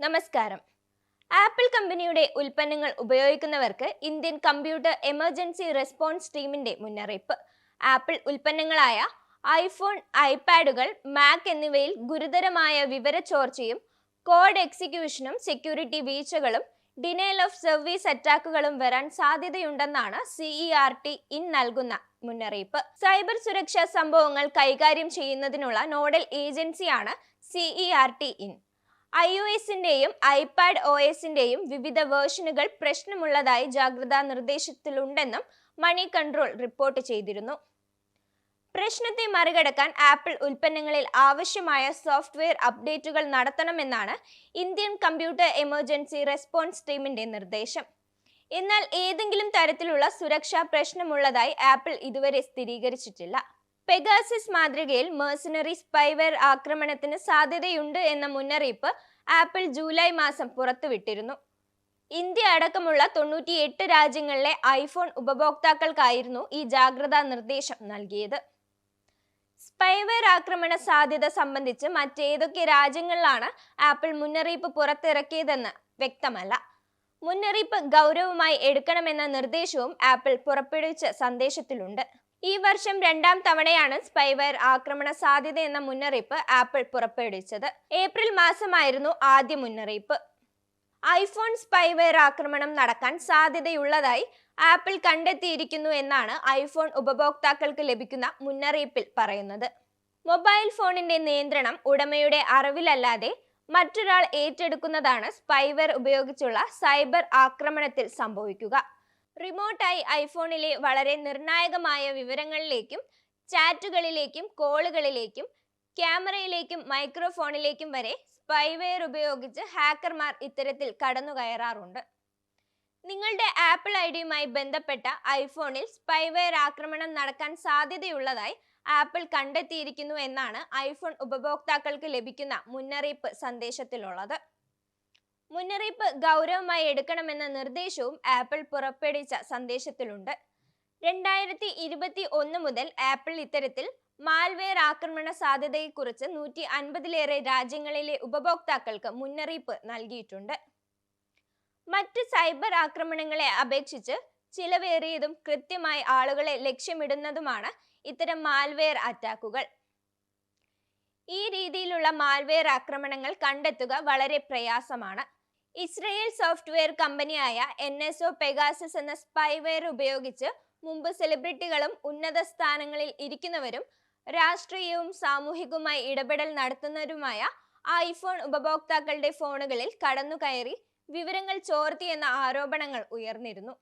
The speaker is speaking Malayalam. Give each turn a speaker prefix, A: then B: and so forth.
A: നമസ്കാരം. ആപ്പിൾ കമ്പനിയുടെ ഉൽപ്പന്നങ്ങൾ ഉപയോഗിക്കുന്നവർക്ക് ഇന്ത്യൻ കമ്പ്യൂട്ടർ എമർജൻസി റെസ്പോൺസ് ടീമിന്റെ മുന്നറിയിപ്പ്. ആപ്പിൾ ഉൽപ്പന്നങ്ങളായ ഐഫോൺ ഐപാഡുകൾ മാക് എന്നിവയിൽ ഗുരുതരമായ വിവര ചോർച്ചയും കോഡ് എക്സിക്യൂഷനും സെക്യൂരിറ്റി വീഴ്ചകളും ഡിനയൽ ഓഫ് സർവീസ് അറ്റാക്കുകളും വരാൻ സാധ്യതയുണ്ടെന്നാണ് സിഇആർ ടി ഇൻ നൽകുന്ന മുന്നറിയിപ്പ്. സൈബർ സുരക്ഷാ സംഭവങ്ങൾ കൈകാര്യം ചെയ്യുന്നതിനുള്ള നോഡൽ ഏജൻസിയാണ് C E R T In. I O എസിന്റെയും iPad O എസിന്റെയും വിവിധ വേർഷനുകൾ പ്രശ്നമുള്ളതായി ജാഗ്രതാ നിർദ്ദേശത്തിലുണ്ടെന്നും മണി കൺട്രോൾ റിപ്പോർട്ട് ചെയ്തിരുന്നു. പ്രശ്നത്തെ മറികടക്കാൻ ആപ്പിൾ ഉൽപ്പന്നങ്ങളിൽ ആവശ്യമായ സോഫ്റ്റ്വെയർ അപ്ഡേറ്റുകൾ നടത്തണമെന്നാണ് ഇന്ത്യൻ കമ്പ്യൂട്ടർ എമർജൻസി റെസ്പോൺസ് ടീമിന്റെ നിർദ്ദേശം. എന്നാൽ ഏതെങ്കിലും തരത്തിലുള്ള സുരക്ഷാ പ്രശ്നമുള്ളതായി ആപ്പിൾ ഇതുവരെ സ്ഥിരീകരിച്ചിട്ടില്ല. പെഗാസിസ് മാതൃകയിൽ മേഴ്സണറി സ്പൈവെയർ ആക്രമണത്തിന് സാധ്യതയുണ്ട് എന്ന മുന്നറിയിപ്പ് ആപ്പിൾ ജൂലൈ മാസം പുറത്തുവിട്ടിരുന്നു. ഇന്ത്യ അടക്കമുള്ള തൊണ്ണൂറ്റിയെട്ട് രാജ്യങ്ങളിലെ ഐഫോൺ ഉപഭോക്താക്കൾക്കായിരുന്നു ഈ ജാഗ്രതാ നിർദ്ദേശം നൽകിയത്. സ്പൈവെയർ ആക്രമണ സാധ്യത സംബന്ധിച്ച് മറ്റേതൊക്കെ രാജ്യങ്ങളിലാണ് ആപ്പിൾ മുന്നറിയിപ്പ് പുറത്തിറക്കിയതെന്ന് വ്യക്തമല്ല. മുന്നറിയിപ്പ് ഗൗരവമായി എടുക്കണമെന്ന നിർദ്ദേശവും ആപ്പിൾ പുറപ്പെടുവിച്ച സന്ദേശത്തിലുണ്ട്. ഈ വർഷം രണ്ടാം തവണയാണ് സ്പൈവെയർ ആക്രമണ സാധ്യത എന്ന മുന്നറിയിപ്പ് ആപ്പിൾ പുറപ്പെടുവിച്ചത്. ഏപ്രിൽ മാസമായിരുന്നു ആദ്യ മുന്നറിയിപ്പ്. ഐഫോൺ സ്പൈവെയർ ആക്രമണം നടക്കാൻ സാധ്യതയുള്ളതായി ആപ്പിൾ കണ്ടെത്തിയിരിക്കുന്നു എന്നാണ് ഐഫോൺ ഉപഭോക്താക്കൾക്ക് ലഭിക്കുന്ന മുന്നറിയിപ്പിൽ പറയുന്നത്. മൊബൈൽ ഫോണിന്റെ നിയന്ത്രണം ഉടമയുടെ അറിവിലല്ലാതെ മറ്റൊരാൾ ഏറ്റെടുക്കുന്നതാണ് സ്പൈവെയർ ഉപയോഗിച്ചുള്ള സൈബർ ആക്രമണത്തിൽ സംഭവിക്കുക. റിമോട്ടായി ഐഫോണിലെ വളരെ നിർണായകമായ വിവരങ്ങളിലേക്കും ചാറ്റുകളിലേക്കും കോളുകളിലേക്കും ക്യാമറയിലേക്കും മൈക്രോഫോണിലേക്കും വരെ സ്പൈവെയർ ഉപയോഗിച്ച് ഹാക്കർമാർ ഇത്തരത്തിൽ കടന്നു കയറാറുണ്ട് നിങ്ങളുടെ ആപ്പിൾ ഐ ഡിയുമായി ബന്ധപ്പെട്ട ഐഫോണിൽ സ്പൈവെയർ ആക്രമണം നടക്കാൻ സാധ്യതയുള്ളതായി ആപ്പിൾ കണ്ടെത്തിയിരിക്കുന്നു എന്നാണ് ഐഫോൺ ഉപഭോക്താക്കൾക്ക് ലഭിക്കുന്ന മുന്നറിയിപ്പ് സന്ദേശത്തിലുള്ളത്. മുന്നറിയിപ്പ് ഗൗരവമായി എടുക്കണമെന്ന നിർദ്ദേശവും ആപ്പിൾ പുറപ്പെടുവിച്ച സന്ദേശത്തിലുണ്ട്. രണ്ടായിരത്തി ഇരുപത്തി ഒന്ന് മുതൽ ആപ്പിൾ ഇത്തരത്തിൽ മാൽവെയർ ആക്രമണ സാധ്യതയെക്കുറിച്ച് നൂറ്റി അൻപതിലേറെ രാജ്യങ്ങളിലെ ഉപഭോക്താക്കൾക്ക് മുന്നറിയിപ്പ് നൽകിയിട്ടുണ്ട്. മറ്റ് സൈബർ ആക്രമണങ്ങളെ അപേക്ഷിച്ച് ചിലവേറിയതും കൃത്യമായി ആളുകളെ ലക്ഷ്യമിടുന്നതുമാണ് ഇത്തരം മാൽവെയർ അറ്റാക്കുകൾ. ഈ രീതിയിലുള്ള മാൽവെയർ ആക്രമണങ്ങൾ കണ്ടെത്തുക വളരെ പ്രയാസമാണ്. ഇസ്രയേൽ സോഫ്റ്റ്വെയർ കമ്പനിയായ എൻ എസ് ഒ പെഗാസസ് എന്ന സ്പൈവെയർ ഉപയോഗിച്ച് മുമ്പ് സെലിബ്രിറ്റികളും ഉന്നത സ്ഥാനങ്ങളിൽ ഇരിക്കുന്നവരും രാഷ്ട്രീയവും സാമൂഹികവുമായി ഇടപെടൽ നടത്തുന്നവരുമായ ഐഫോൺ ഉപഭോക്താക്കളുടെ ഫോണുകളിൽ കടന്നുകയറി വിവരങ്ങൾ ചോർത്തിയെന്ന ആരോപണങ്ങൾ ഉയർന്നിരുന്നു.